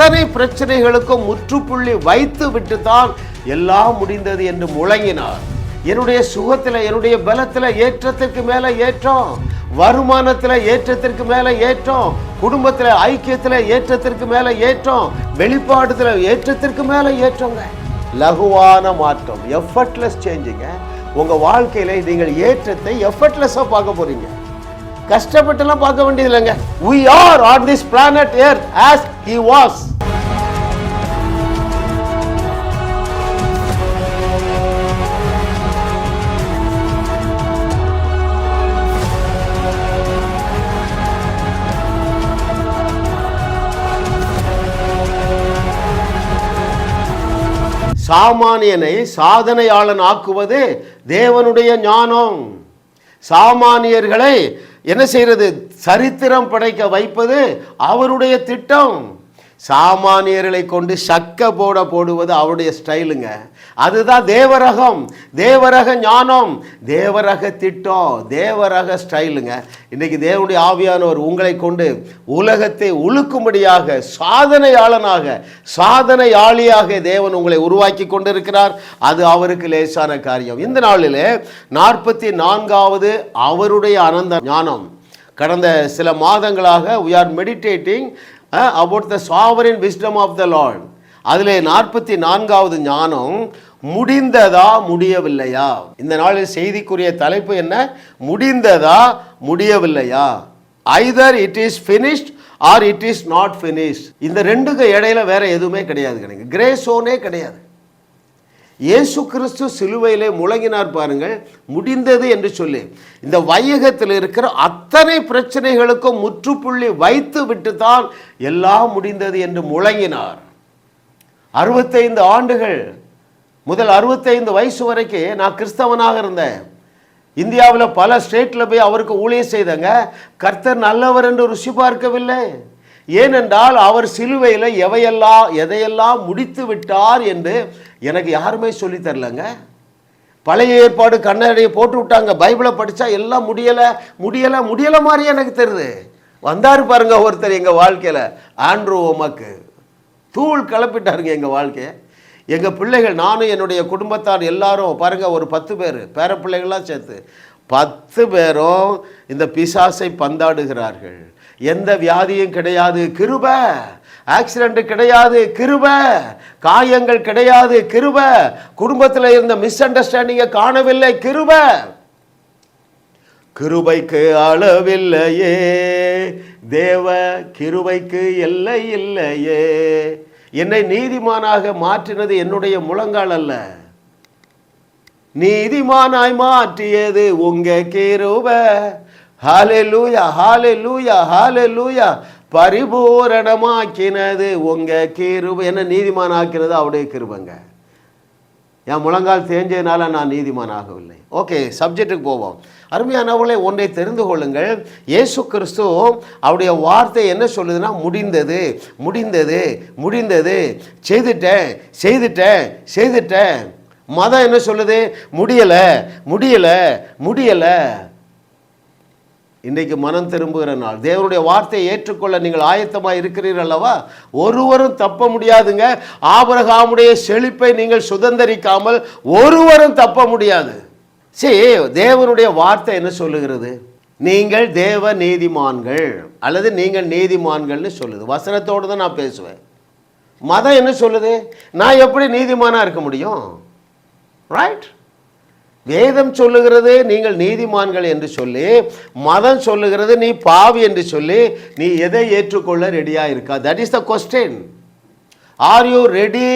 அத்தனை பிரச்சனைகளுக்கும் முற்றுப்புள்ளி வைத்து விட்டு தான் எல்லாம் முடிந்தது என்று முழங்கினார். என்னுடைய சுகத்தில் என்னுடைய பலத்தில் ஏற்றத்திற்கு மேலே ஏற்றம் வருமானத்தில் ஏற்றத்திற்கு மேலே ஏற்றம் குடும்பத்தில் ஐக்கியத்தில் ஏற்றத்திற்கு மேலே ஏற்றம் வெளிப்பாடுதில் ஏற்றத்திற்கு மேலே ஏற்றங்க. லகுவான மாற்றம் எஃபர்ட்லெஸ் சேஞ்சுங்க உங்கள் வாழ்க்கையில் நீங்கள் ஏற்றத்தை எஃபர்ட்லெஸ்ஸாக பார்க்க போகிறீங்க கஷ்டப்பட்டுலாம் பார்க்க வேண்டியது இல்லைங்க we are on this planet earth as he was சாமானியனை சாதனையாளன் ஆக்குவது தேவனுடைய ஞானம். சாமானியர்களை என்ன செய்யறது சரித்திரம் படைக்க வைப்பது அவருடைய திட்டம். சாமானியர்களை கொண்டு சக்க போட போடுவது அவருடைய ஸ்டைலுங்க. அதுதான் தேவரகம். தேவரக ஞானம். தேவரக திட்டம். தேவரக ஸ்டைலுங்க. இன்னைக்கு தேவனுடைய ஆவியானவர் உங்களை கொண்டு உலகத்தை உழுக்கும்படியாக சாதனையாளனாக சாதனையாளியாக தேவன் உங்களை உருவாக்கி கொண்டிருக்கிறார். அது அவருக்கு லேசான காரியம். இந்த நாளிலே நாற்பத்தி நான்காவது அவருடைய அனந்த ஞானம். கடந்த சில மாதங்களாக we are meditating about the sovereign wisdom of the Lord அதில் நாற்பத்தி நான்காவது ஞானம் முடிந்ததா முடியவில்லையா? இந்த நாளில் செய்திக்குரிய தலைப்பு என்ன? முடிந்ததா முடியவில்லையா? Either it is finished or it is not finish இந்த ரெண்டுக்கு இடையில வேற எதுவுமே கிடையாது கிடையாது கிரே சோனே கிடையாது. இயேசு கிறிஸ்து சிலுவையிலே முழங்கினார் பாருங்கள் முடிந்தது என்று சொல்லி. இந்த வையகத்தில் இருக்கிற அத்தனை பிரச்சனைகளுக்கும் முற்றுப்புள்ளி வைத்து விட்டு தான் எல்லாம் முடிந்தது என்று முழங்கினார். அறுபத்தைந்து ஆண்டுகள் முதல் அறுபத்தைந்து வயசு வரைக்கும் நான் கிறிஸ்தவனாக இருந்தேன். இந்தியாவில் பல ஸ்டேட்டில் போய் அவருக்கு ஊழியம் செய்தங்க. கர்த்தர் நல்லவர் என்று ருசி பார்க்கவில்லை. ஏனென்றால் அவர் சிலுவையில் எவையெல்லாம் எதையெல்லாம் முடித்து விட்டார் என்று எனக்கு யாருமே சொல்லித்தரலங்க பழைய ஏற்பாடு கண்ணாடியை போட்டு விட்டாங்க பைபிளை படித்தா எல்லாம் முடியலை முடியலை முடியலை மாதிரி எனக்கு தெரியுது. வந்தார் பாருங்க ஒருத்தர் எங்கள் வாழ்க்கையில் ஆண்ட்ரூ ஓமக்கு தூள் கிளப்பிட்டாருங்க எங்கள் வாழ்க்கையை. எங்கள் பிள்ளைகள் நானும் என்னுடைய குடும்பத்தார் எல்லாரும் பாருங்கள் ஒரு பத்து பேர் பேர பிள்ளைகள்லாம் சேர்த்து. பத்து பேரும் இந்த பிசாசை பந்தாடுகிறார்கள். எந்த வியாதியும் கிடையாது கிருப. ஆக்சிடென்ட் கிடையாது கிருப. காயங்கள் கிடையாது கிருப. குடும்பத்தில் இருந்த மிஸ் அண்டர்ஸ்டாண்டிங்கை காணவில்லை கிருப. கிருபைக்கு அளவில்லையே. தேவ கிருபைக்கு எல்லை இல்லையே. என்னை நீதிமானாக மாற்றினது என்னுடைய முழங்கால் அல்ல. நீதிமானாய் மாற்றியது உங்க கிருப. ஹாலே லூயா ஹாலே லூயா ஹாலே லூயா பரிபூரணமாக்கினது உங்க கிருப. என்ன நீதிமான் ஆக்கினது அவருடைய கிருபங்க. என் முழங்கால் தேஞ்சதுனால நான் நீதிமான் ஆகவில்லை ஓகே சப்ஜெக்ட்டுக்கு போவோம். அருமையானவர்களே ஒன்றை தெரிந்து கொள்ளுங்கள். இயேசு கிறிஸ்து அவருடைய வார்த்தை என்ன சொல்லுதுன்னா முடிந்தது முடிந்தது முடிந்தது. செய்துட்டேன் செய்துட்டேன் செய்துட்டேன். மதம் என்ன சொல்லுது? முடியலை முடியலை முடியலை. இன்றைக்கு மனம் திரும்புகிற நாள். தேவனுடைய வார்த்தையை ஏற்றுக்கொள்ள நீங்கள் ஆயத்தமாக இருக்கிறீர்கள் அல்லவா? ஒருவரும் தப்ப முடியாதுங்க. ஆபரகாமுடைய செழிப்பை நீங்கள் சுதந்தரிக்காமல் ஒருவரும் தப்ப முடியாது. சரி தேவனுடைய வார்த்தை என்ன சொல்லுகிறது? நீங்கள் தேவ நீதிமான்கள் அல்லது நீங்கள் நீதிமான்கள்னு சொல்லுது. வசனத்தோடு தான் நான் பேசுவேன். மதம் என்ன சொல்லுது? நான் எப்படி நீதிமானாக இருக்க முடியும்? ரைட் வேதம் சொல்லுகிறது நீங்கள் நீதிமான்கள் என்று சொல்லி மதம் சொல்லுகிறது நீ பாவி என்று சொல்லி நீ எதை ஏற்றுக்கொள்ள ரெடியாக இருக்கா? That is the question are you ready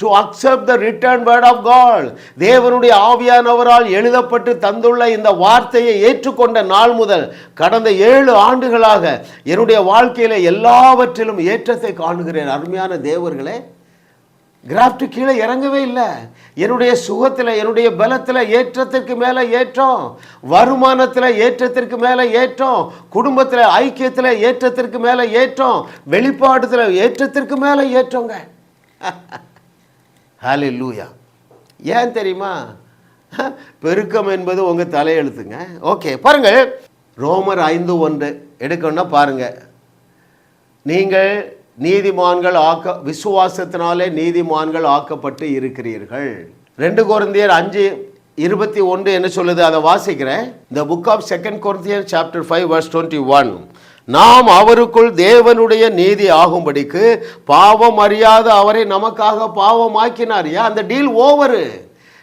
to accept the written word of God தேவனுடைய ஆவியானவரால் எழுதப்பட்டு தந்துள்ள இந்த வார்த்தையை ஏற்றுக்கொண்ட நாள் முதல் கடந்த ஏழு ஆண்டுகளாக என்னுடைய வாழ்க்கையில் எல்லாவற்றிலும் ஏற்றத்தை காணுகிறேன். அருமையான தேவர்களே கிராஃப்ட் கீழே இறங்கவே இல்லை. என்னுடைய சுகத்தில் என்னுடைய பலத்தில் ஏற்றத்திற்கு மேலே ஏற்றம். வருமானத்தில் ஏற்றத்திற்கு மேலே ஏற்றம். குடும்பத்தில் ஐக்கியத்தில் ஏற்றத்திற்கு மேலே ஏற்றம். வெளிப்பாடுத்தில் ஏற்றத்திற்கு மேலே ஏற்றங்க. ஹாலி லூயா ஏன் தெரியுமா? பெருக்கம் என்பது உங்கள் தலையெழுத்துங்க. ஓகே பாருங்கள் ரோமர் ஐந்து ஒன்று. எடுக்கணும்னா பாருங்கள் நீங்கள் நீதிமான்கள் ஆக்க விசுவாசத்தினாலே நீதிமான்கள் ஆக்கப்பட்டு இருக்கிறீர்கள். ரெண்டு குழந்தையர் அஞ்சு இருபத்தி ஒன்று என்ன சொல்லுது? அதை வாசிக்கிறேன். த புக் ஆஃப் செகண்ட் குழந்தையர் chapter five verse twenty one நாம் அவருக்குள் தேவனுடைய நீதி ஆகும்படிக்கு பாவம் அறியாத அவரை நமக்காக பாவமாக்கினார். ஏன்? அந்த டீல் ஓவரு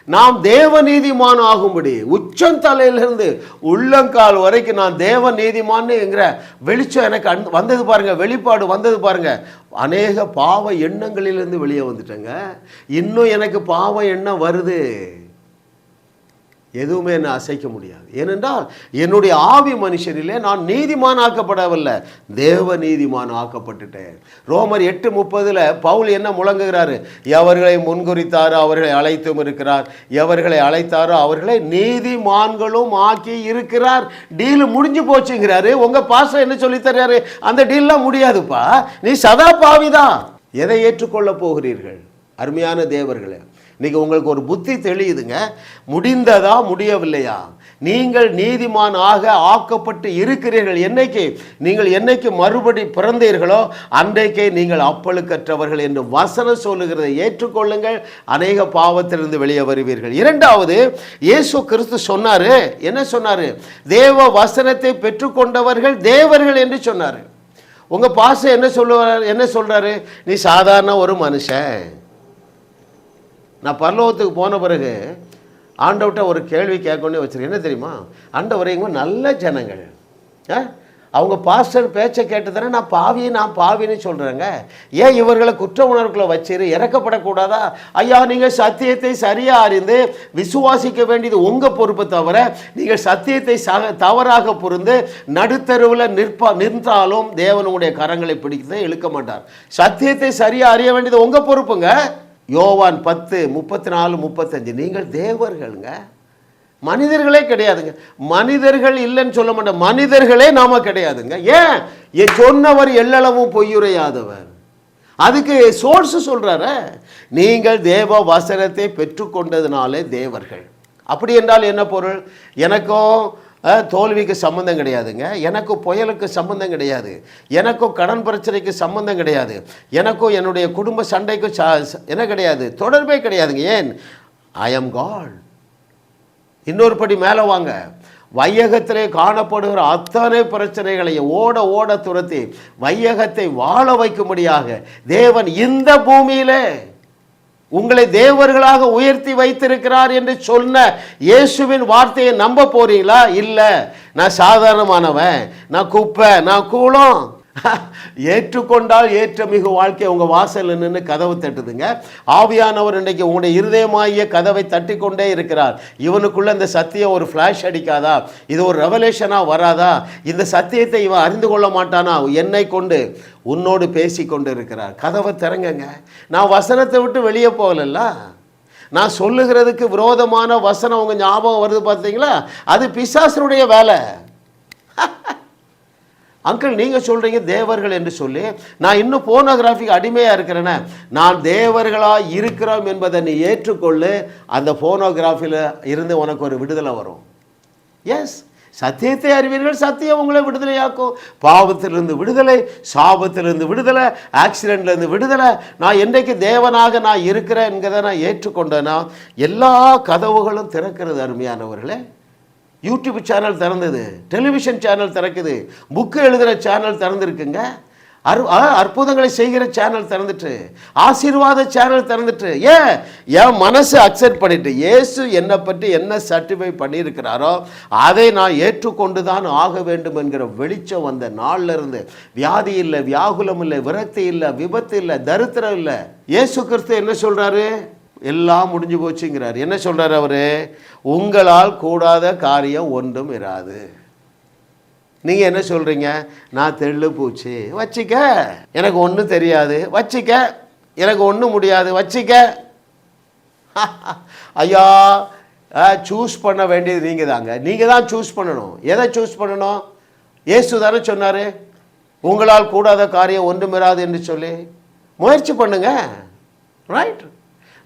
நாம் தேவ நீதிமான் ஆகும்படி உச்சந்தலையிலிருந்து உள்ளங்கால் வரைக்கும் நான் தேவ நீதிமான்னுங்கிற வெளிச்சம் எனக்கு அன் வந்தது பாருங்க வெளிப்பாடு வந்தது பாருங்க. அநேக பாவ எண்ணங்களிலிருந்து வெளியே வந்துட்டேங்க. இன்னும் எனக்கு பாவ எண்ணம் வருது. எதுவுமே என்னை அசைக்க முடியாது. ஏனென்றால் என்னுடைய ஆவி மனுஷனிலே நான் நீதிமான் ஆக்கப்படவில்லை. தேவ நீதிமான் ஆக்கப்பட்டுட்டேன். ரோமர் எட்டு முப்பதில் பவுல் என்ன முழங்குகிறாரு? எவர்களை முன்குறித்தாரோ அவர்களை அழைத்தும் இருக்கிறார். எவர்களை அழைத்தாரோ அவர்களை நீதிமான்களும் ஆக்கி இருக்கிறார். டீல் முடிஞ்சு போச்சுங்கிறாரு. உங்கள் பாசம் என்ன சொல்லி தர்றாரு? அந்த டீல்லாம் முடியாதுப்பா. நீ சதா பாவிதான். எதை ஏற்றுக்கொள்ள போகிறீர்கள்? அருமையான தேவர்களே இன்னைக்கு உங்களுக்கு ஒரு புத்தி தெளியுதுங்க. முடிந்ததா முடியவில்லையா? நீங்கள் நீதிமான் ஆக ஆக்கப்பட்டு இருக்கிறீர்கள். என்னைக்கு? நீங்கள் என்னைக்கு மறுபடி பிறந்தீர்களோ அன்றைக்கே நீங்கள் அப்பழுக்கற்றவர்கள் என்று வசனம் சொல்லுகிறதை ஏற்றுக்கொள்ளுங்கள். அநேக பாவத்திலிருந்து வெளியே வருவீர்கள். இரண்டாவது இயேசு கிறிஸ்து சொன்னாரு. என்ன சொன்னாரு? தேவ வசனத்தை பெற்றுக்கொண்டவர்கள் தேவர்கள் என்று சொன்னாரு. உங்க பாசம் என்ன சொல்லுவார்? என்ன சொல்றாரு? நீ சாதாரண ஒரு மனுஷன். நான் பரலோகத்துக்கு போன பிறகு ஆண்டவட்ட ஒரு கேள்வி கேட்கணும்னு வச்சிருக்கேன். என்ன தெரியுமா? ஆண்டவரை இவங்க நல்ல ஜனங்கள். ஆ? அவங்க பாஸ்டர் பேச்சை கேட்டு தானே நான் பாவியை நான் பாவின்னு சொல்கிறேங்க ஏன் இவர்களை குற்ற உணர்வுகளை வச்சிரு? இறக்கப்படக்கூடாதா? ஐயா நீங்கள் சத்தியத்தை சரியாக அறிந்து விசுவாசிக்க வேண்டியது உங்கள் பொறுப்பை தவிர நீங்கள் சத்தியத்தை சக தவறாக புரிந்து நடுத்தருவில் நிற்பா நின்றாலும் தேவனுடைய கரங்களை பிடித்து இழுக்க மாட்டார். சத்தியத்தை சரியாக அறிய வேண்டியது உங்கள் பொறுப்புங்க. யோவான் பத்து முப்பத்தி நாலு முப்பத்தஞ்சு. நீங்கள் தேவர்களுங்க. மனிதர்களே கிடையாதுங்க. மனிதர்கள் இல்லைன்னு சொல்ல மாட்டேன். மனிதர்களே நாம கிடையாதுங்க. ஏன்? என் சொன்னவர் எல்லளவும் பொய்யுரையாதவர். அதுக்கு சோர்ஸ் சொல்கிறார நீங்கள் தேவ வசனத்தை பெற்றுக்கொண்டதுனாலே தேவர்கள். அப்படி என்றால் என்ன பொருள்? எனக்கும் தோல்விக்கு சம்மந்தம் கிடையாதுங்க. எனக்கும் புயலுக்கு சம்மந்தம் கிடையாது. எனக்கும் கடன் பிரச்சனைக்கு சம்மந்தம் கிடையாது. எனக்கும் என்னுடைய குடும்ப சண்டைக்கும் ச- என்ன கிடையாது. தொடர்பே கிடையாதுங்க. ஏன்? ஐ எம் காட் இன்னொரு படி மேலே வாங்க. வையகத்திலே காணப்படுகிற அத்தனை பிரச்சனைகளையும் ஓட ஓட துரத்தி வையகத்தை வாழ வைக்கும்படியாக தேவன் இந்த பூமியிலே உங்களை தேவர்களாக உயர்த்தி வைத்திருக்கிறார் என்று சொன்ன இயேசுவின் வார்த்தையை நம்ப போறீங்களா? இல்லை. நான் சாதாரணமானவன். நான் குப்பை. நான் கூலம் ஏற்றுக்கொண்டால் ஏற்ற மிகு வாழ்க்கை உங்கள் வாசலில் நின்று கதவை தட்டுதுங்க. ஆவியானவர் இன்றைக்கு உங்களுடைய இருதயமாகிய கதவை தட்டி கொண்டே இருக்கிறார். இவனுக்குள்ளே இந்த சத்தியம் ஒரு ஃப்ளாஷ் அடிக்காதா? இது ஒரு ரெவலேஷனாக வராதா? இந்த சத்தியத்தை இவன் அறிந்து கொள்ள மாட்டானா? என்னை கொண்டு உன்னோடு பேசி கொண்டு இருக்கிறார் கதவை திறங்கங்க. நான் வசனத்தை விட்டு வெளியே போகலல்ல. நான் சொல்லுகிறதுக்கு விரோதமான வசனம் உங்கள் ஞாபகம் வருது பார்த்தீங்களா அது பிசாசனுடைய வேலை. அங்கிள் நீங்கள் சொல்கிறீங்க தேவர்கள் என்று சொல்லி நான் இன்னும் போனோகிராஃபிக்கு அடிமையாக இருக்கிறேனே நான் தேவர்களாக இருக்கிறோம் என்பதை நீ ஏற்றுக்கொள்ளு அந்த போனோகிராஃபியில் இருந்து உனக்கு ஒரு விடுதலை வரும். எஸ் சத்தியத்தை அறிவீர்கள் சத்தியம் உங்களை விடுதலையாக்கும். பாவத்திலிருந்து விடுதலை சாபத்திலிருந்து விடுதலை ஆக்சிடென்ட்லேருந்து விடுதலை. நான் என்றைக்கு தேவனாக நான் இருக்கிறேன் என்கிறதை நான் ஏற்றுக்கொண்டேன்னா எல்லா கதவுகளும் திறக்கிறது அருமையானவர்களே. யூடியூப் சேனல் திறந்தது. டெலிவிஷன் சேனல் திறக்குது. புக்கு எழுதுகிற சேனல் திறந்துருக்குங்க. அற் அற்புதங்களை செய்கிற சேனல் திறந்துட்டு ஆசீர்வாத சேனல் திறந்துட்டு ஏன்? என் மனசு அக்செப்ட் பண்ணிட்டு இயேசு என்னை பற்றி என்ன சர்டிஃபை பண்ணியிருக்கிறாரோ அதை நான் ஏற்றுக்கொண்டு தான் ஆக வேண்டும் என்கிற வெளிச்சம் வந்த நாளில் இருந்து வியாதி இல்லை வியாகுலம் இல்லை விரக்தி இல்லை விபத்து இல்லை தரித்திரம் இல்லை. இயேசு கிறிஸ்து என்ன சொல்கிறாரு எல்லாம் முடிஞ்சு போச்சுங்கிறார். என்ன சொல்கிறார் அவர்? உங்களால் கூடாத காரியம் ஒன்றும் இராது. நீங்கள் என்ன சொல்கிறீங்க நான் தெள்ளு பூச்சி. வச்சிக்க. எனக்கு ஒன்றும் தெரியாது. வச்சிக்க. எனக்கு ஒன்றும் முடியாது. வச்சிக்க. ஐயா சூஸ் பண்ண வேண்டியது நீங்கள் தாங்க நீங்கள் தான் சூஸ் பண்ணணும். எதை சூஸ் பண்ணணும்? ஏசு தானே சொன்னார். உங்களால் கூடாத காரியம் ஒன்றுமிராது என்று சொல்லி. முயற்சி பண்ணுங்க. ரைட்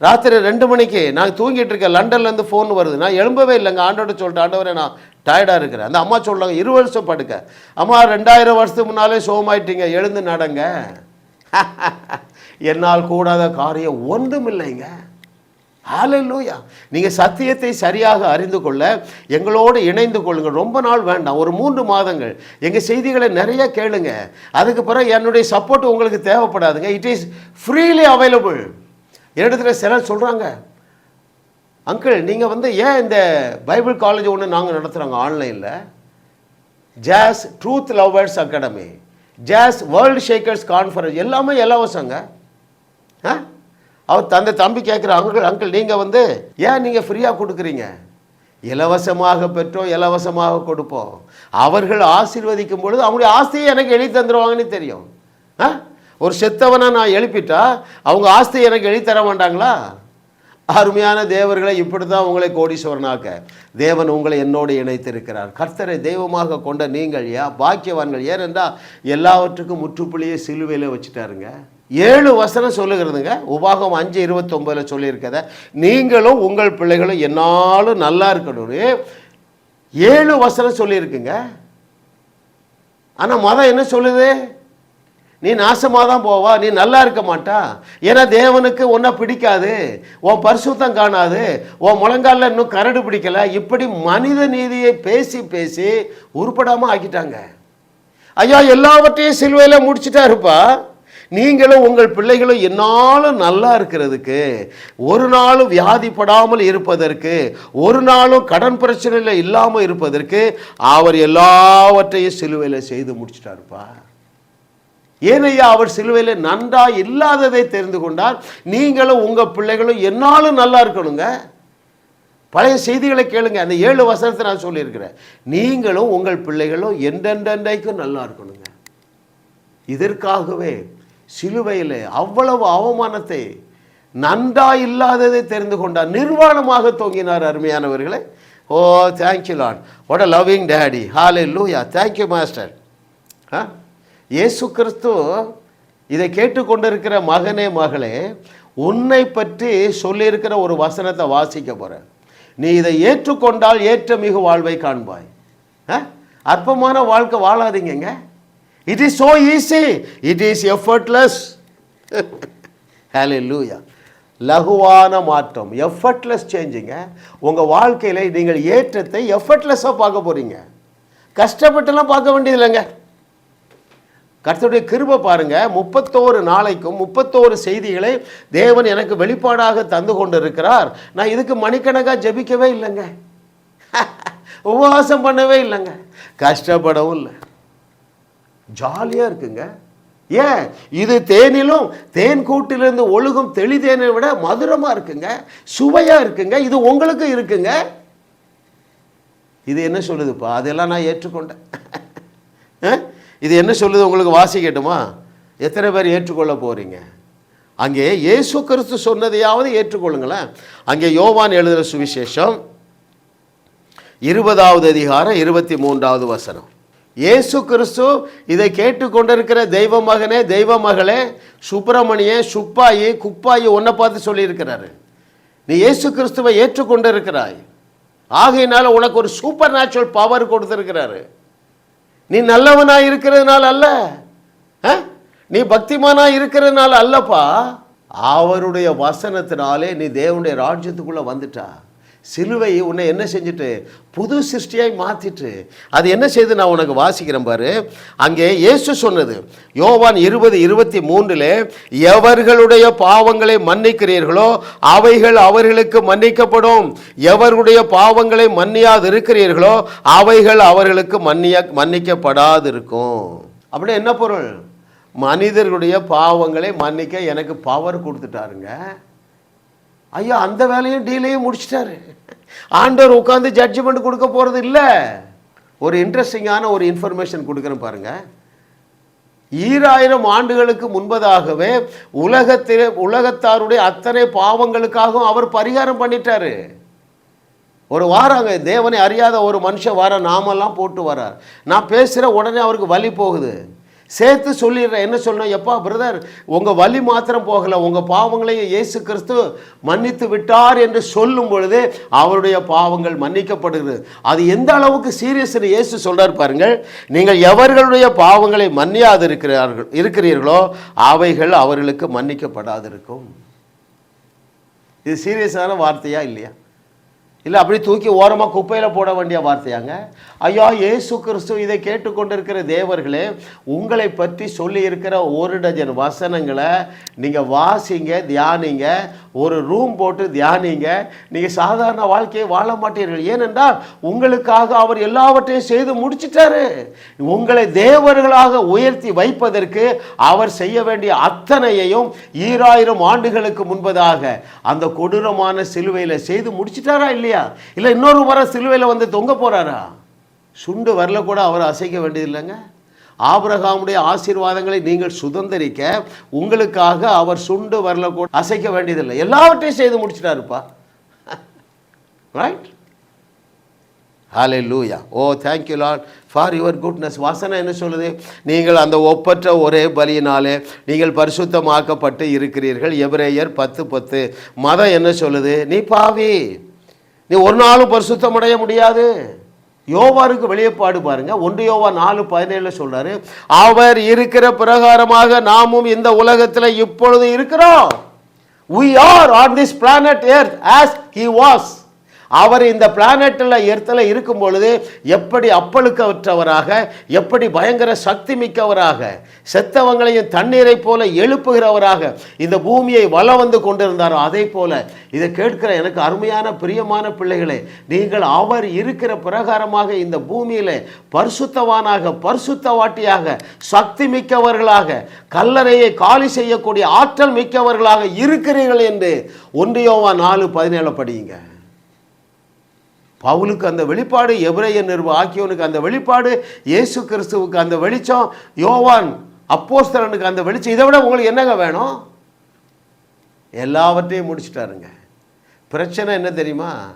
ராத்திரி ரெண்டு மணிக்கு நான் தூங்கிட்டு இருக்கேன். லண்டன்லேருந்து ஃபோன் வருது. நான் எழும்பவே இல்லைங்க ஆண்டோட சொல்லிட்டு ஆண்டவரே நான் டயர்டாக இருக்கிறேன். அந்த அம்மா சொல்கிறாங்க இரு வருஷம் படுக்க. அம்மா ரெண்டாயிரம் வருஷத்துக்கு முன்னாலே சோமாயிட்டீங்க. எழுந்து நடங்க. என்னால் கூடாத காரியம் ஒன்றும் இல்லைங்க. ஹalleluya நீங்கள் சத்தியத்தை சரியாக அறிந்து கொள்ள எங்களோடு இணைந்து கொள்ளுங்கள் ரொம்ப நாள் வேண்டாம். ஒரு மூன்று மாதங்கள். எங்கள் செய்திகளை நிறைய கேளுங்க. அதுக்கு பிறகு என்னுடைய சப்போர்ட் உங்களுக்கு தேவைப்படாதுங்க. இட் இஸ் ஃப்ரீலி அவைலபிள் என்னிடத்துல சிலர் சொல்கிறாங்க அங்கிள் நீங்கள் வந்து ஏன் இந்த பைபிள் காலேஜ் ஒன்று நாங்கள் நடத்துகிறோங்க ஆன்லைனில்? Jas truth lovers academy Jas world shakers conference எல்லாமே இலவசங்க. ஆ? அவர் தந்தை தம்பி கேட்குற அங்கிள் அங்கிள் நீங்கள் வந்து ஏன் நீங்கள் ஃப்ரீயாக கொடுக்குறீங்க? இலவசமாக பெற்றோம் இலவசமாக கொடுப்போம். அவர்கள் ஆசீர்வதிக்கும் பொழுது அவங்களுடைய ஆசையை எனக்கு எழுதி தந்துடுவாங்கன்னு தெரியும். ஆ? ஒரு செத்தவனை நான் எழுப்பிட்டா அவங்க ஆஸ்தி எனக்கு எழுதி தர மாட்டாங்களா? அருமையான தேவர்களை இப்படி தான் உங்களை கோடீஸ்வரனாக்க. தேவன் உங்களை என்னோடு இணைத்திருக்கிறார். கர்த்தரை தெய்வமாக கொண்ட நீங்கள் யா பாக்கியவான்கள். ஏனென்றால் எல்லாவற்றுக்கும் முற்றுப்புள்ளியே சிலுவையில் வச்சுட்டாருங்க. ஏழு வசனம் சொல்லுகிறதுங்க. உபாகம் அஞ்சு இருபத்தொம்பதில் சொல்லியிருக்கத நீங்களும் உங்கள் பிள்ளைகளும் என்னாலும் நல்லா இருக்கணும்னு ஏழு வசனம் சொல்லியிருக்குங்க. ஆனால் மதம் என்ன சொல்லுது? நீ நாசமாக தான் போவா நீ நல்லா இருக்க மாட்டா. ஏன்னா தேவனுக்கு ஒன்றை பிடிக்காது உன் பரிசுத்தம் காணாது உன் முழங்காலில் இன்னும் கரடு பிடிக்கல. இப்படி மனித நீதியை பேசி பேசி உருப்படாமல் ஆக்கிட்டாங்க. ஐயா எல்லாவற்றையும் சிலுவையில் முடிச்சுட்டா இருப்பா நீங்களும் உங்கள் பிள்ளைகளும் என்னாலும் நல்லா இருக்கிறதுக்கு ஒரு நாளும் வியாதிப்படாமல் இருப்பதற்கு ஒரு நாளும் கடன் பிரச்சனையில் இல்லாமல் இருப்பதற்கு அவர் எல்லாவற்றையும் சிலுவையில் செய்து முடிச்சிட்டாருப்பா. ஏனையா அவர் சிலுவையில் நன்றா இல்லாததை தெரிந்து கொண்டார். நீங்களும் உங்கள் பிள்ளைகளும் என்னாலும் நல்லா இருக்கணுங்க. பழைய செய்திகளை கேளுங்க. அந்த ஏழு வசனத்தை நான் சொல்லியிருக்கிறேன். நீங்களும் உங்கள் பிள்ளைகளும் எந்தெண்டைக்கும் நல்லா இருக்கணுங்க. இதற்காகவே சிலுவையில் அவ்வளவு அவமானத்தை நன்றா இல்லாததை தெரிந்து கொண்டார். நிர்வாணமாக தொங்கினார் அருமையானவர்களே. ஓ thank you Lord what a loving daddy hallelujah thank you master ஆ இயேசு கிறிஸ்து இதை கேட்டுக்கொண்டிருக்கிற மகனே மகளே உன்னை பற்றி சொல்லியிருக்கிற ஒரு வசனத்தை வாசிக்க போகிறேன் நீ இதை ஏற்றுக்கொண்டால் ஏற்ற மிகு வாழ்வை காண்பாய். ஆ? அற்பமான வாழ்க்கை வாழாதீங்கங்க. It is so easy it is effortless hallelujah லகுவான மாற்றம். எஃபர்ட்லெஸ் சேஞ்சுங்க உங்கள் வாழ்க்கையில் நீங்கள் ஏற்றத்தை எஃபர்ட்லெஸ்ஸாக பார்க்க போகிறீங்க கஷ்டப்பட்டுலாம் பார்க்க வேண்டியது இல்லைங்க கர்த்தருடைய கிருபை பாருங்க. முப்பத்தோரு நாளைக்கும் முப்பத்தோரு செய்திகளை தேவன் எனக்கு வெளிப்பாடாக தந்து கொண்டு இருக்கிறார் நான் இதுக்கு மணிக்கணக்காக ஜெபிக்கவே இல்லைங்க. உபவாசம் பண்ணவே இல்லைங்க. கஷ்டப்படவும் இல்லை. ஜாலியாக இருக்குங்க. ஏன்? இது தேனிலும் தேன் கூட்டிலிருந்து ஒழுகும் தெளிதேனை விட மதுரமாக இருக்குங்க. சுவையாக இருக்குங்க. இது உங்களுக்கு இருக்குங்க. இது என்ன சொல்லுதுப்பா? அதெல்லாம் நான் ஏற்றுக்கொண்டேன். இது என்ன சொல்லுது உங்களுக்கு வாசிக்கட்டுமா எத்தனை பேர் ஏற்றுக்கொள்ள போகிறீங்க அங்கே இயேசு கிறிஸ்து சொன்னதையாவது ஏற்றுக்கொள்ளுங்களேன். அங்கே யோவான் எழுதுகிற சுவிசேஷம் இருபதாவது அதிகாரம் இருபத்தி மூன்றாவது வசனம். இயேசு கிறிஸ்து இதை கேட்டுக்கொண்டிருக்கிற தெய்வ மகனே தெய்வ மகளே சுப்பிரமணிய சுப்பாயி குப்பாயி ஒன்றை பார்த்து சொல்லியிருக்கிறாரு. நீ இயேசு கிறிஸ்துவை ஏற்றுக்கொண்டிருக்கிறாய். ஆகையினால உனக்கு ஒரு சூப்பர் நேச்சுரல் பவர் கொடுத்துருக்கிறாரு. நீ நல்லவனாக இருக்கிறதுனால அல்ல. ஆ? நீ பக்திமானாக இருக்கிறதுனால அல்லப்பா. அவருடைய வசனத்தினாலே நீ தேவனுடைய ராஜ்யத்துக்குள்ளே வந்துட்டா. சிலுவை உன்னை என்ன செஞ்சுட்டு? புது சிருஷ்டியாய் மாற்றிட்டு அது என்ன செய்து? நான் உனக்கு வாசிக்கிறேன் பாரு. அங்கே இயேசு சொன்னது யோவான் இருபது இருபத்தி மூன்றில் எவர்களுடைய பாவங்களை மன்னிக்கிறீர்களோ அவைகள் அவர்களுக்கு மன்னிக்கப்படும். எவர்களுடைய பாவங்களை மன்னியாது இருக்கிறீர்களோ அவைகள் அவர்களுக்கு மன்னிய மன்னிக்கப்படாதிருக்கும். அப்படி என்ன பொருள்? மனிதர்களுடைய பாவங்களை மன்னிக்க எனக்கு பவர் கொடுத்துட்டாருங்க. ஐயா அந்த வேலையும் டீலையும் முடிச்சிட்டாரு. ஆண்டவர் உட்காந்து ஜட்ஜ்மெண்ட் கொடுக்க போகிறது இல்லை. ஒரு இன்ட்ரெஸ்டிங்கான ஒரு இன்ஃபர்மேஷன் கொடுக்குறேன் பாருங்க. ஈராயிரம் ஆண்டுகளுக்கு முன்பதாகவே உலகத்தில் உலகத்தாருடைய அத்தனை பாவங்களுக்காகவும் அவர் பரிகாரம் பண்ணிட்டாரு. ஒரு வாராங்க தேவனை அறியாத ஒரு மனுஷன் வர நாமெல்லாம் போட்டு வரார். நான் பேசுகிற உடனே அவருக்கு வலி போகுது. சேர்த்து சொல்லிடுறேன். என்ன சொல்லணும் எப்பா பிரதர் உங்கள் வழி மாத்திரம் போகலை. உங்கள் பாவங்களையும் இயேசு கிறிஸ்து மன்னித்து விட்டார் என்று சொல்லும் பொழுது அவருடைய பாவங்கள் மன்னிக்கப்படுகிறது. அது எந்த அளவுக்கு சீரியஸ்னு இயேசு சொல்கிறார் பாருங்கள். நீங்கள் எவர்களுடைய பாவங்களை மன்னியாது இருக்கிறார்கள் இருக்கிறீர்களோ அவைகள் அவர்களுக்கு மன்னிக்கப்படாதிருக்கும். இது சீரியஸான வார்த்தையா இல்லையா? இல்லை அப்படி தூக்கி ஓரமாக குப்பையில் போட வேண்டிய வார்த்தையாங்க? ஐயா இயேசு கிறிஸ்து இதை கேட்டுக்கொண்டிருக்கிற தேவர்களே உங்களை பற்றி சொல்லி இருக்கிற ஒரு டஜன் வசனங்களை நீங்கள் வாசிங்க தியானிங்க ஒரு ரூம் போட்டு தியானிங்க. நீங்கள் சாதாரண வாழ்க்கையை வாழ மாட்டீர்கள். ஏனென்றால் உங்களுக்காக அவர் எல்லாவற்றையும் செய்து முடிச்சிட்டாரு. உங்களை தேவர்களாக உயர்த்தி வைப்பதற்கு அவர் செய்ய வேண்டிய அத்தனையையும் ஈராயிரம் ஆண்டுகளுக்கு முன்பதாக அந்த கொடூரமான சிலுவையில் செய்து முடிச்சிட்டாரா இல்லையா? இல்லை இன்னொரு முறை சிலுவையில் வந்து தொங்க போறாரா? சுண்டு வரல கூட அவர் அசைக்க வேண்டியதில்லைங்க. ஆபிரகாமுடைய ஆசீர்வாதங்களை நீங்கள் சுதந்திரிக்க உங்களுக்காக அவர் சுண்டு வரல கூட அசைக்க வேண்டியதில்லை. எல்லாவற்றையும் செய்து முடிச்சிட்டாருப்பா. Right hallelujah oh thank you Lord for your goodness வாசனை என்ன சொல்லுது? நீங்கள் அந்த ஒப்பற்ற ஒரே பலியினாலே நீங்கள் பரிசுத்தமாக்கப்பட்டு இருக்கிறீர்கள். எபிரேயர் பத்து பத்து. மதம் என்ன சொல்லுது? நீ பாவி. நீ ஒரு நாளும் பரிசுத்தம் அடைய முடியாது. யோவாருக்கு வெளியப்பாடு பாருங்க. ஒன்று யோவா நாலு பதினேழுல சொல்றாரு அவர் இருக்கிற பிரகாரமாக நாமும் இந்த உலகத்தில் இப்பொழுது இருக்கிறோம். We are on this planet earth as he was. அவர் இந்த பிளானட்டில் எர்த்தில் இருக்கும் பொழுது எப்படி அப்பழுக்கவற்றவராக எப்படி பயங்கர சக்தி மிக்கவராக செத்தவங்களையும் தண்ணீரை போல எழுப்புகிறவராக இந்த பூமியை வலம் வந்து கொண்டிருந்தாரோ அதே போல இதை கேட்கிற எனக்கு அருமையான பிரியமான பிள்ளைகளே நீங்கள் அவர் இருக்கிற பிரகாரமாக இந்த பூமியில பரிசுத்தவானாக பரிசுத்தவாட்டியாக சக்தி மிக்கவர்களாக கல்லறையை காலி செய்யக்கூடிய ஆற்றல் மிக்கவர்களாக இருக்கிறீர்கள் என்று ஒன்றியோவா நாலு பதினேழு படியுங்க. பவுலுக்கு அந்த வெளிப்பாடு எபிரேய நிறுவ ஆக்கியோனுக்கு அந்த வெளிப்பாடு இயேசு கிறிஸ்துவுக்கு அந்த வெளிச்சம் யோவான் அப்போஸ்தலனுக்கு அந்த வெளிச்சம். இதை விட உங்களுக்கு என்னங்க வேணும்? எல்லாவற்றையும் முடிச்சிட்டாருங்க. பிரச்சனை என்ன தெரியுமா?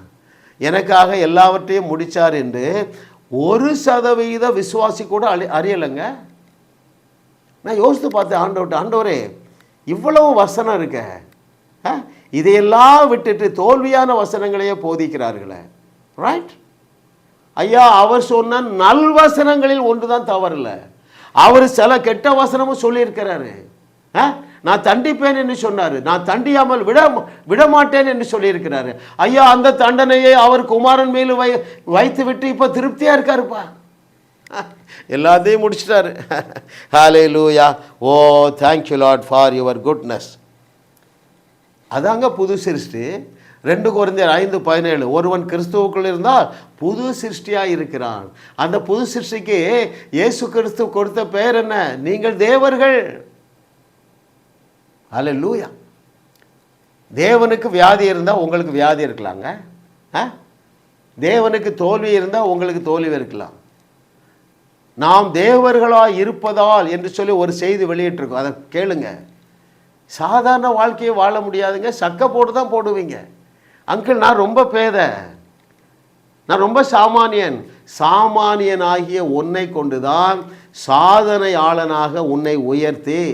எனக்காக எல்லாவற்றையும் முடித்தார் என்று ஒரு சதவீத விசுவாசி கூட அழி அறியலைங்க. நான் யோசித்து பார்த்தேன் ஆண்டவர்கிட்ட ஆண்டவரே இவ்வளவு வசனம் இருக்க. ஆ? இதையெல்லாம் விட்டுட்டு தோல்வியான வசனங்களையே போதிக்கிறார்களே. ரைட் ஐயா அவர் சொன்ன நல்வசனங்களில் ஒன்று தான் தவறில்ல. அவர் சில கெட்ட வசனமும் சொல்லியிருக்கிறாரு. ஆ? நான் தண்டிப்பேன் என்று சொன்னார். நான் தண்டியாமல் விட விடமாட்டேன் என்று சொல்லியிருக்கிறாரு. ஐயா அந்த தண்டனையை அவர் குமாரன் மேலும் வை வைத்து விட்டு இப்போ திருப்தியாக இருக்காருப்பா. எல்லாத்தையும் முடிச்சிட்டாரு. Hallelujah oh thank you Lord for your goodness அதாங்க புது சிருஷ்டி. ரெண்டு குறைந்தர் ஐந்து பதினேழு. ஒருவன் கிறிஸ்துவுக்குள் இருந்தால் புது சிருஷ்டியாக இருக்கிறான். அந்த புது சிருஷ்டிக்கு இயேசு கிறிஸ்து கொடுத்த பெயர் என்ன? நீங்கள் தேவர்கள். அல்ல லூயா தேவனுக்கு வியாதி இருந்தால் உங்களுக்கு வியாதி இருக்கலாங்க. ஆ? தேவனுக்கு தோல்வி இருந்தால் உங்களுக்கு தோல்வி இருக்கலாம். நாம் தேவர்களாக இருப்பதால் என்று சொல்லி ஒரு செய்தி வெளியிட்டிருக்கோம். அதை கேளுங்க. சாதாரண வாழ்க்கையை வாழ முடியாதுங்க. சக்கை போட்டு தான் போடுவீங்க. அங்கிள் நான் ரொம்ப பேதை நான் ரொம்ப சாமானியன். சாமானியனாகிய உன்னை கொண்டுதான் சாதனையாளனாக உன்னை உயர்த்தி.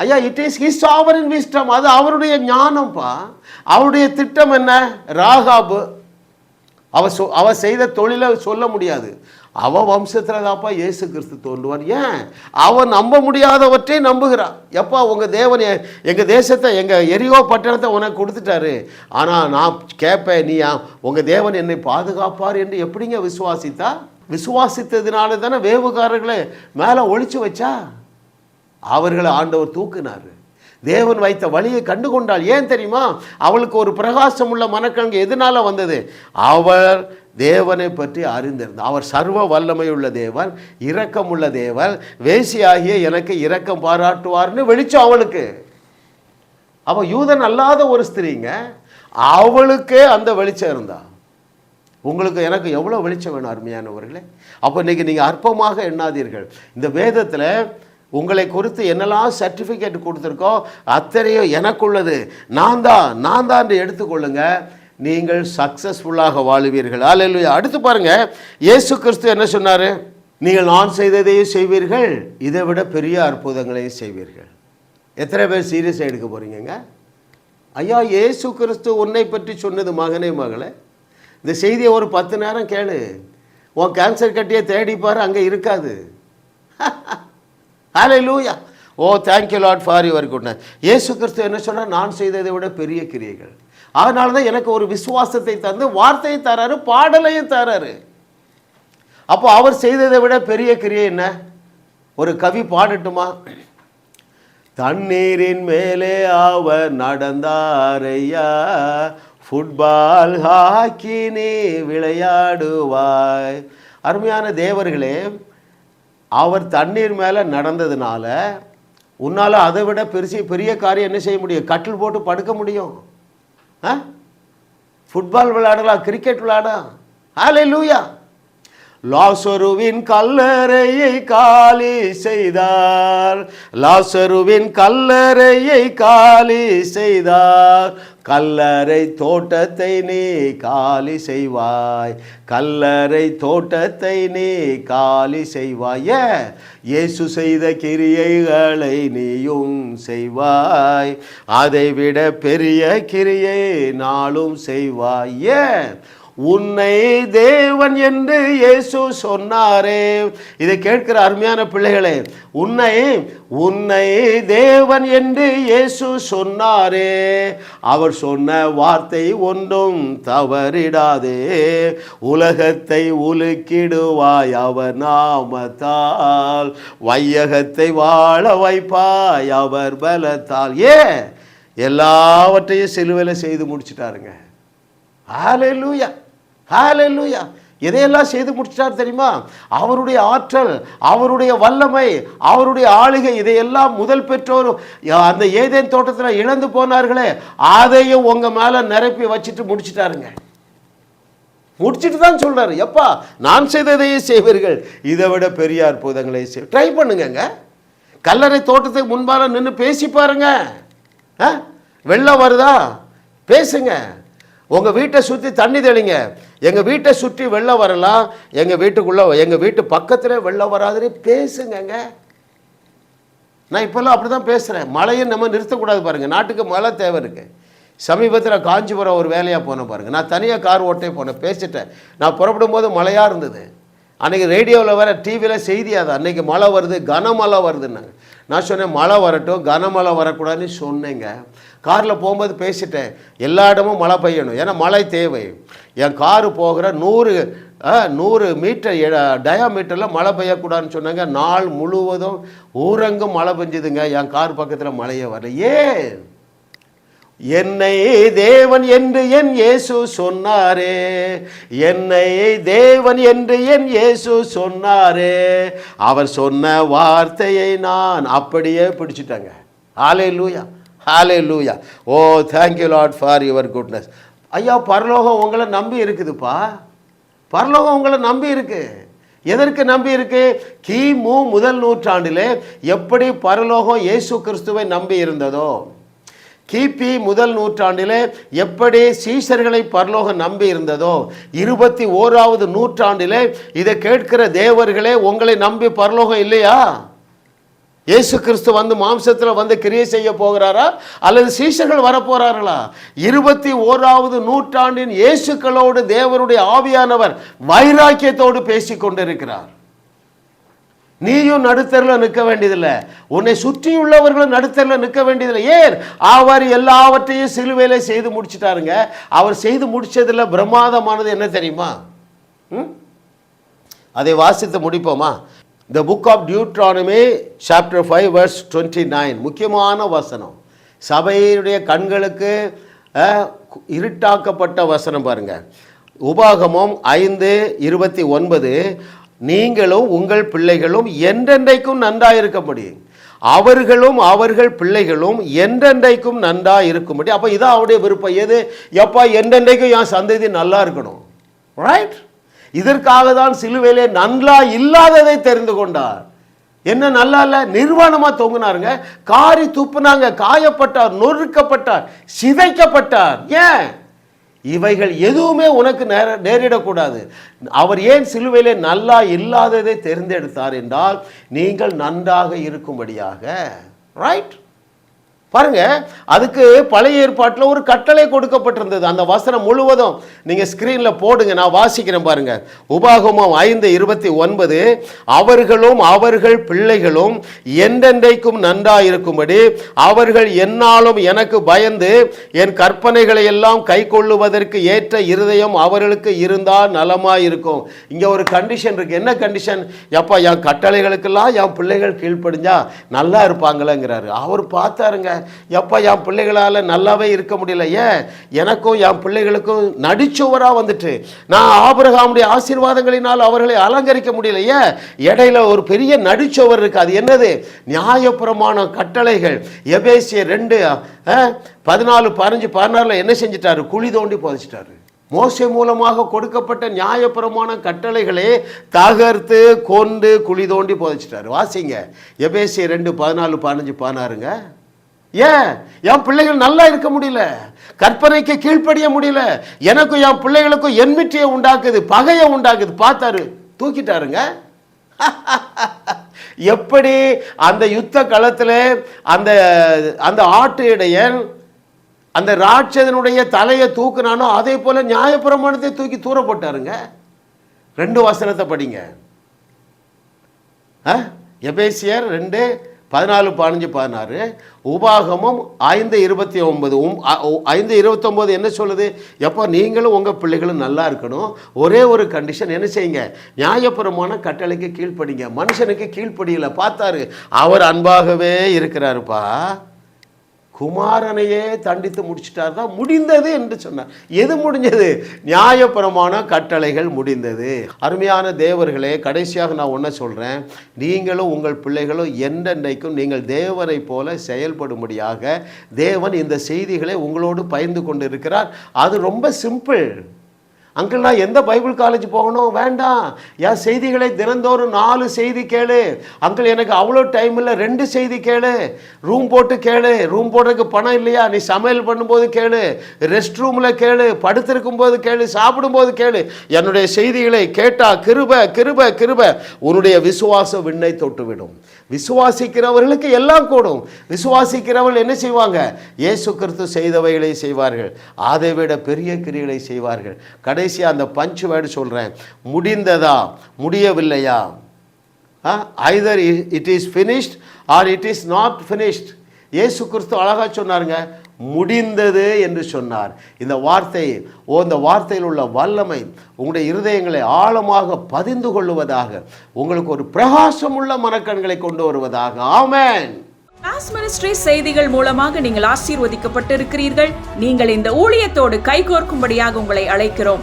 ஐயா it is his sovereign wisdom அது அவருடைய ஞானம்ப்பா அவருடைய திட்டம் என்ன? ராகாபு. அவ சொ அவ செய்த தொழிலை சொல்ல முடியாது. அவன் வம்சத்தில் தான்ப்பா இயேசு கிறிஸ்து தோன்றுவான் ஏன்? அவன் நம்ப முடியாதவற்றை நம்புகிறான். எப்பா உங்கள் தேவன் எங்கள் தேசத்தை எங்கள் எரியோ பட்டணத்தை உனக்கு கொடுத்துட்டாரு. ஆனால் நான் கேட்பேன் நீ உங்கள் தேவன் என்னை பாதுகாப்பார் என்று எப்படிங்க விசுவாசித்தா? விசுவாசித்ததுனால தானே வேவுகாரர்களை மேலே ஒழிச்சு வச்சா? அவர்களை ஆண்டவர் தூக்குனார். தேவன் வைத்த வழியை கண்டு கொண்டாள் ஏன் தெரியுமா? அவளுக்கு ஒரு பிரகாசம் உள்ள மனக்கிழங்கு எதனால வந்தது? அவர் தேவனை பற்றி அறிந்திருந்தார் அவர் சர்வ வல்லமையுள்ள தேவன் இரக்கமுள்ள தேவன் வேசியாகிய எனக்கு இரக்கம் பாராட்டுவார்னு வெளிச்சம் அவளுக்கு அவள் யூதன் அல்லாத ஒரு ஸ்திரீங்க அவளுக்கே அந்த வெளிச்சம் இருந்தா. உங்களுக்கு எனக்கு எவ்வளோ வெளிச்சம் வேணும் அருமையானவர்களே? அப்போ இன்னைக்கு நீங்கள் அற்பமாக எண்ணாதீர்கள். இந்த வேதத்தில் உங்களை குறித்து என்னெல்லாம் சர்டிஃபிகேட் கொடுத்துருக்கோ அத்தனையும் எனக்குள்ளது. நான் தான் நான் தான் எடுத்துக்கொள்ளுங்கள் நீங்கள் சக்ஸஸ்ஃபுல்லாக வாழுவீர்கள். அல்லேலூயா அடுத்து பாருங்க இயேசு கிறிஸ்து என்ன சொன்னார்? நீங்கள் நான் செய்ததையும் செய்வீர்கள் இதை விட பெரிய அற்புதங்களையும் செய்வீர்கள். எத்தனை பேர் சீரியஸாக எடுக்க போகிறீங்க ஐயா இயேசு கிறிஸ்து உன்னை பற்றி சொன்னது மகனே மகளே. இந்த செய்தியை ஒரு பத்து நேரம் கேளு. உன் கேன்சர் கட்டியை தேடிப்பார் அங்கே இருக்காது. Hallelujah oh thank you Lord for your goodness இயேசு கிறிஸ்து என்ன சொன்னால் நான் செய்ததை விட பெரிய கிரியைகள். அதனால தான் எனக்கு ஒரு விசுவாசத்தை தந்து வார்த்தையை தராரு பாடலையும் தராரு. அப்போ அவர் செய்ததை விட பெரிய கிரியை என்ன? ஒரு கவி பாடட்டுமா? தண்ணீரின் மேலே அவர் நடந்தாரையா? ஃபுட்பால் ஹாக்கி நீ விளையாடுவாய். அருமையான தேவர்களே அவர் தண்ணீர் மேலே நடந்ததுனால உன்னால் அதை விட பெருசு பெரிய காரியம் என்ன செய்ய முடியும்? கட்டில் போட்டு படுக்க முடியும். ஃபுட்பால் விளையாடலாம் கிரிக்கெட் விளையாடலாம் ஹாலே லூயா லாசருவின் கல்லறையை காலி செய்தார். லாசருவின் கல்லறையை காலி செய்தார். கல்லறை தோட்டத்தை நீ காலி செய்வாய். கல்லறை தோட்டத்தை நீ காலி செய்வாய். இயேசு செய்த கிரியைகளை நீயும் செய்வாய். அதை விட பெரிய கிரியை நாளும் செய்வாய். ஏன்? உன்னை தேவன் என்று இயேசு சொன்னாரே. இதை கேட்கிற அருமையான பிள்ளைகளே உன்னை உன்னை தேவன் என்று இயேசு சொன்னாரே. அவர் சொன்ன வார்த்தை ஒன்றும் தவறிடாதே. உலகத்தை உலுக்கிடுவாய் அவர் நாமத்தால். வையகத்தை வாழ வைப்பாய் அவர் பலத்தால். ஏ எல்லாவற்றையும் சிலுவையில் செய்து முடிச்சிட்டாருங்க. ஹalleluya. ஹalleluya. எதையெல்லாம் செய்து முடிச்சிட்டார் தெரியுமா? அவருடைய ஆற்றல் அவருடைய வல்லமை அவருடைய ஆளுகை இதையெல்லாம் முதல் பெற்றோர் அந்த ஏதேன் தோட்டத்தில் இழந்து போனார்களே அதையும் உங்க மேல நிரப்பி வச்சுட்டு முடிச்சிட்டாருங்க. முடிச்சிட்டு தான் சொல்றாரு. எப்பா நான் செய்ததையே செய்வீர்கள். இதை விட பெரிய அற்புதங்களை செய் ட்ரை பண்ணுங்கங்க. கல்லறை தோட்டத்துக்கு முன்பால் நின்று பேசி பாருங்க. ஆ? வெள்ளம் வருதா? பேசுங்க. உங்கள் வீட்டை சுற்றி தண்ணி தெளிங்க. எங்கள் வீட்டை சுற்றி வெள்ளம் வரலாம். எங்கள் வீட்டுக்குள்ளே எங்கள் வீட்டு பக்கத்தில் வெள்ளம் வராதுன்னு பேசுங்கங்க. நான் இப்போல்லாம் அப்படி தான் பேசுகிறேன் மழையை நம்ம நிறுத்தக்கூடாது பாருங்கள் நாட்டுக்கு மழை தேவை இருக்குது சமீபத்தில் காஞ்சிபுரம் ஒரு வேலையாக போனேன் பாருங்கள் நான் தனியாக கார் ஓட்டே போனேன். பேசிட்டேன். நான் புறப்படும் போது மழையாக இருந்தது. அன்றைக்கி ரேடியோவில் வேறு டிவியில் செய்தி அது. அன்றைக்கி மழை வருது கனமழை வருதுன்னாங்க நான் சொன்னேன் மழை வரட்டும் கனமழை வரக்கூடாதுன்னு சொன்னேங்க. காரில் போகும்போது பேசிட்டேன். எல்லா இடமும் மழை பெய்யணும். ஏன்னா மழை தேவை. என் காரு போகிற நூறு ஆ, நூறு மீட்டர் டயாமீட்டரில் மழை பெய்யக்கூடாதுன்னு சொன்னாங்க. நாள் முழுவதும் ஊரங்கும் மழை பெஞ்சுதுங்க. என் கார் பக்கத்தில் மழையே வரல. ஏன்? என்னை தேவன் என்று என் இயேசு சொன்னாரே. என்னை தேவன் என்று என் இயேசு சொன்னாரே. அவர் சொன்ன வார்த்தையை நான் அப்படியே பிடிச்சிட்டேங்க. Hallelujah hallelujah oh thank you Lord for your goodness ஐயா பரலோகம் உங்களை நம்பி இருக்குதுப்பா. பரலோகம் உங்களை நம்பி இருக்கு. எதற்கு நம்பி இருக்கு? கிமு முதல் நூற்றாண்டிலே எப்படி பரலோகம் இயேசு கிறிஸ்துவை நம்பி இருந்ததோ கிபி முதல் நூற்றாண்டிலே எப்படி சீசர்களை பரலோகம் நம்பி இருந்ததோ இருபத்தி ஓராவது நூற்றாண்டிலே இதை கேட்கிற தேவர்களே உங்களை நம்பி பரலோகம் இல்லையா? இயேசு கிறிஸ்து வந்து மாம்சத்தில் வந்து கிரியை செய்ய போகிறாரா? அல்லது சீஷர்கள் வரப்போறார்களா? இருபத்தி ஓராவது நூற்றாண்டின் இயேசுக்களோடு தேவனுடைய ஆவியானவர் வைராக்கியத்தோடு பேசி கொண்டிருக்கிறார். நீயும் நடுத்தரில் நிற்க வேண்டியதில்லை. உன்னை சுற்றியுள்ளவர்களும் நடுத்தரில் நிற்க வேண்டியதில்லை. ஏன்? அவர் எல்லாவற்றையும் சிலுவையில செய்து முடிச்சிட்டாருங்க. அவர் செய்து முடிச்சதுல பிரமாதமானது என்ன தெரியுமா? ம்? அதை வாசித்து முடிப்போமா? The book of Deuteronomy chapter five verse twenty nine முக்கியமான வசனம். சபையுடைய கண்களுக்கு இருட்டாக்கப்பட்ட வசனம் பாருங்கள் உபாகமம் ஐந்து இருபத்தி ஒன்பது. நீங்களும் உங்கள் பிள்ளைகளும் என்றென்றைக்கும் நன்றாயிருக்கும்படி அவர்களும் அவர்கள் பிள்ளைகளும் என்றென்றைக்கும் நன்றா இருக்கும்படி. அப்போ இதான் அவருடைய விருப்பம். எது? எப்பா என்றென்றைக்கும் என் சந்ததி நல்லா இருக்கணும். ரைட் இதற்காக தான் சிலுவையிலே நன்றா இல்லாததை தெரிந்து கொண்டார். என்ன நல்லா இல்லை? நிர்வாணமாக தொங்குனாருங்க. காரி துப்புனாங்க காயப்பட்டார் நொறுக்கப்பட்டார் சிதைக்கப்பட்டார். ஏன்? இவைகள் எதுவுமே உனக்கு நேர நேரிடக்கூடாது. அவர் ஏன் சிலுவையிலே நல்லா இல்லாததை தேர்ந்தெடுத்தார் என்றால் நீங்கள் நன்றாக இருக்கும்படியாக. ரைட் பாருங்க அதுக்கு பழைய ஏற்பாட்டில் ஒரு கட்டளை கொடுக்கப்பட்டிருந்தது. அந்த வசனம் முழுவதும் நீங்கள் ஸ்க்ரீனில் போடுங்க நான் வாசிக்கிறேன் பாருங்க. உபாகமம் ஐந்து இருபத்தி ஒன்பது அவர்களும் அவர்கள் பிள்ளைகளும் என்றென்றைக்கும் நன்றாயிருக்கும்படி அவர்கள் என்னாலும் எனக்கு பயந்து என் கற்பனைகளை எல்லாம் கை கொள்ளுவதற்கு ஏற்ற இருதயம் அவர்களுக்கு இருந்தால் நலமாக இருக்கும் இங்கே ஒரு கண்டிஷன் இருக்கு. என்ன கண்டிஷன் எப்பா என் கட்டளைகளுக்கெல்லாம் என் பிள்ளைகள் கீழ்ப்படிஞ்சா நல்லா இருப்பாங்களேங்கிறாரு. அவர் பார்த்தாருங்க. எப்போ என் பிள்ளைகளால் நல்லாவே இருக்க முடியல. ஏன்? எனக்கும் என் பிள்ளைகளுக்கும் நடிச்சுவராக வந்துட்டு. நான் ஆபரகாமுடைய ஆசீர்வாதங்களினால் அவர்களை அலங்கரிக்க முடியல. ஏன்? இடையில ஒரு பெரிய நடிச்சுவர் இருக்கு. அது என்னது? நியாயப்பிரமாண கட்டளைகள். எபேசிய ரெண்டு பதினாலு பதினஞ்சு பதினாறில் என்ன செஞ்சிட்டாரு? குழி தோண்டி புதைச்சிட்டாரு. மோசை மூலமாக கொடுக்கப்பட்ட நியாயபுரமான கட்டளைகளே தகர்த்து கொண்டு குழி தோண்டி புதைச்சிட்டாரு. வாசிங்க. எபேசிய ரெண்டு பதினாலு பதினஞ்சு பதினாறுங்க. ஏன்? என் பிள்ளைகள் நல்லா இருக்க முடியல. கற்பனைக்கு கீழ்ப்படிய முடியல. எனக்கும் என் பிள்ளைகளுக்கும் என்மிட்டியை உண்டாக்குது பகையை உண்டாக்குது. பார்த்தாரு தூக்கிட்டாருங்க. எப்படி அந்த யுத்த களத்தில் அந்த அந்த ஆட்டு இடையன் அந்த ராட்சதனுடைய தலையை தூக்குனானோ அதே போல நியாயப்பிரமாணத்தை தூக்கி தூர போட்டாருங்க. ரெண்டு வசனத்தை படிங்க. ஆ? எபேசியர் ரெண்டு பதினாலு பதினஞ்சு பதினாறு. உபாகமும் ஐந்து இருபத்தி ஒன்பது. உம் அ- ஐந்து இருபத்தொம்போது என்ன சொல்லுது? எப்போ நீங்களும் உங்கள் பிள்ளைகளும் நல்லா இருக்கணும். ஒரே ஒரு கண்டிஷன் என்ன செய்யுங்க? நியாயபுரமான கட்டளைக்கு கீழ்ப்படிங்க. மனுஷனுக்கு கீழ்ப்படியில். பார்த்தாரு. அவர் அன்பாகவே இருக்கிறாருப்பா. குமாரனையே தண்டித்து முடிச்சிட்டார் தான் முடிந்தது என்று சொன்னார். எது முடிஞ்சது? நியாயபுரமான கட்டளைகள் முடிந்தது. அருமையான தேவர்களே கடைசியாக நான் ஒன்றை சொல்கிறேன் நீங்களும் உங்கள் பிள்ளைகளும் என்றென்றைக்கும் நீங்கள் தேவனை போல செயல்படும்படியாக தேவன் இந்த செய்திகளை உங்களோடு பயந்து கொண்டு இருக்கிறார் அது ரொம்ப சிம்பிள். அங்கிள் நான் எந்த பைபிள் காலேஜ் போகணும்? வேண்டாம். என் செய்திகளை தினந்தோறும் நாலு செய்தி கேளு. அங்கிள் எனக்கு அவ்வளோ டைம் இல்லை. ரெண்டு செய்தி கேளு. ரூம் போட்டு கேளு. ரூம் போடுறதுக்கு பணம் இல்லையா? நீ சமையல் பண்ணும்போது கேளு. ரெஸ்ட் ரூமில் கேளு. படுத்திருக்கும் போது கேளு. சாப்பிடும்போது கேளு. என்னுடைய செய்திகளை கேட்டா கிருப கிருப கிருப. உன்னுடைய விசுவாச விண்ணை தொட்டுவிடும். விசுவாசிக்கிறவர்களுக்கு எல்லாம் கூடும். விசுவாசிக்கிறவர்கள் என்ன செய்வாங்க? இயேசு கிறிஸ்து செய்தவைகளை செய்வார்கள். அதை விட பெரிய கிரிகளை செய்வார்கள். கடைசியாக அந்த பஞ்ச் வேர்டு சொல்கிறேன் முடிந்ததா? முடியவில்லையா? Either it is finished or it is not finished இயேசு கிறிஸ்து அழகாக சொன்னாருங்க முடிந்தது என்று சொன்னார். இந்த வார்த்தை ஓ இந்த வார்த்தையில் உள்ள வல்லமை உங்களுடைய இருதயங்களை ஆழமாக பதிந்து கொள்ளுவதாக உங்களுக்கு ஒரு பிரகாசமுள்ள மனக்கண்களை கொண்டு வருவதாக. ஆமேன். மினிஸ்ட்ரி செய்திகள் மூலமாக நீங்கள் ஆசீர்வதிக்கப்பட்டிருக்கிறீர்கள். நீங்கள் இந்த ஊழியத்தோடு கைகோர்க்கும்படியாக உங்களை அழைக்கிறோம்.